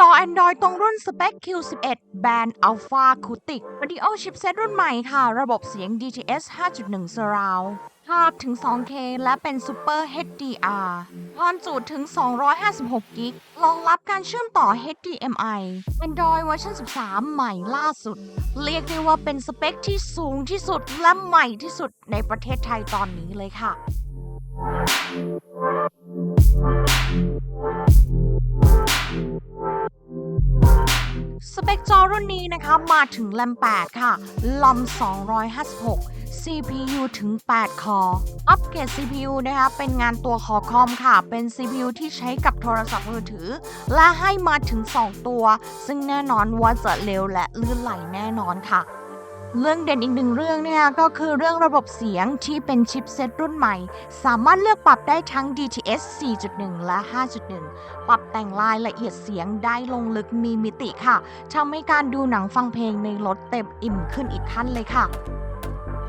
จอ Android ตรงรุ่น Spec Q11 แบรนด์ Alpha Cutic Audio Chipset รุ่นใหม่ค่ะ ระบบเสียง DTS 5.1 Surround ภาพถึง 2K และเป็น Super HDR ความจุถึง 256 กิกรองรับการเชื่อมต่อ HDMI Android เวอร์ชัน13 ใหม่ล่าสุด เรียกได้ว่าเป็นสเปคที่สูงที่สุดและใหม่ที่สุดในประเทศไทยตอนนี้เลยค่ะ เปคจอรุ่นนี้นะคะมาถึงแรม 8 ค่ะลำ256 CPU ถึง 8 คอ อัปเกรด CPU นะคะ เป็นงานตัวคอคอมค่ะ เป็น CPU ที่ใช้กับโทรศัพท์มือถือ และให้มาถึง 2 ตัว ซึ่งแน่นอนว่าจะเร็วและลื่นไหลแน่นอนค่ะ เรื่องเด่นอีกหนึ่งเรื่องเนี่ยก็คือเรื่องระบบเสียงที่เป็นชิปเซตรุ่นใหม่ สามารถเลือกปรับได้ทั้ง DTS 4.1 และ 5.1 ปรับแต่งรายละเอียดเสียงได้ลงลึกมีมิติค่ะทำให้การดูหนังฟังเพลงในรถเต็มอิ่มขึ้นอีกขั้นเลยค่ะ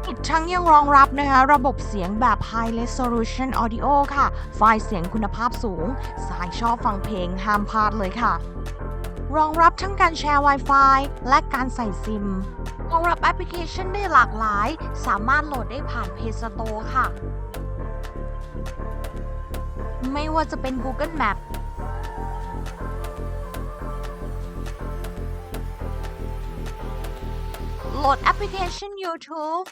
อีกทั้งยังรองรับนะคะระบบเสียงแบบ High Resolution Audio ค่ะ ไฟล์เสียงคุณภาพสูง สายชอบฟังเพลงห้ามพลาดเลยค่ะ รองรับทั้งการแชร์ Wi-Fi และการใส่ซิม รองรับแอปพลิเคชันได้หลากหลาย สามารถโหลดได้ผ่าน Play Store ค่ะ ไม่ว่าจะเป็น Google Map โหลดแอปพลิเคชัน YouTube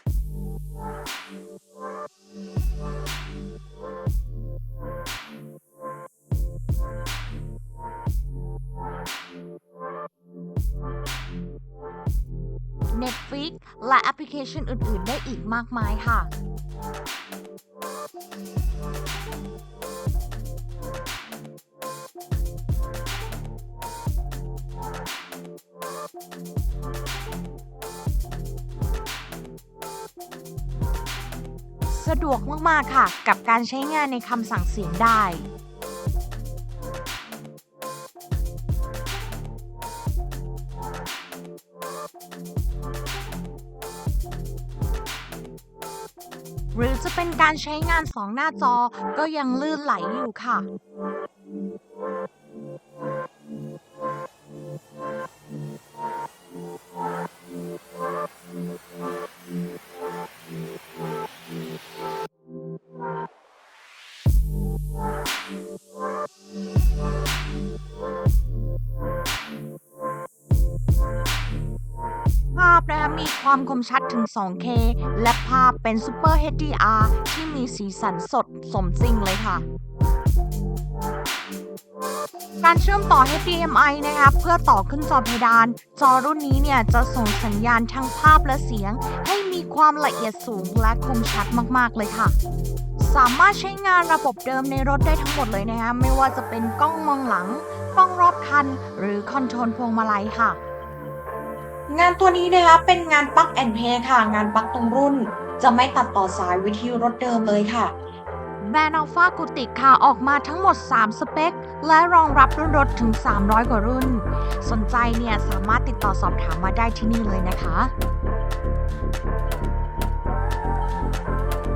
Netflix และแอปพลิเคชันอื่น ๆ ได้อีกมากมายค่ะสะดวกมาก ๆ ค่ะ กับการใช้งานในคำสั่งเสียงได้ หรือจะเป็นการใช้งานสองหน้าจอก็ยังลื่นไหลอยู่ค่ะ มีความคมชัดถึง 2K และภาพเป็น Super HDR ที่มีสีสันสดสมจริงเลยค่ะการเชื่อมต่อ HDMI นะคะเพื่อต่อขึ้นจอเพดาน จอรุ่นนี้เนี่ยจะส่งสัญญาณทั้งภาพและเสียง ให้มีความละเอียดสูงและคมชัดมาก ๆ เลยค่ะ สามารถใช้งานระบบเดิมในรถได้ทั้งหมดเลยนะคะไม่ว่าจะเป็นกล้องมองหลัง กล้องรอบคัน หรือคอนโทรลพวงมาลัยค่ะ งานตัวนี้นะคะเป็นงานปลั๊กแอนเพย์ค่ะ งานปลั๊กตรงรุ่น จะไม่ตัดต่อสายวิทยุรถเดิมเลยค่ะ แบรนด์อัลฟากุติกค่ะ ออกมาทั้งหมด 3 สเปค และรองรับรุ่นรถถึง 300 กว่ารุ่น สนใจเนี่ย สามารถติดต่อสอบถามมาได้ที่นี่เลยนะคะ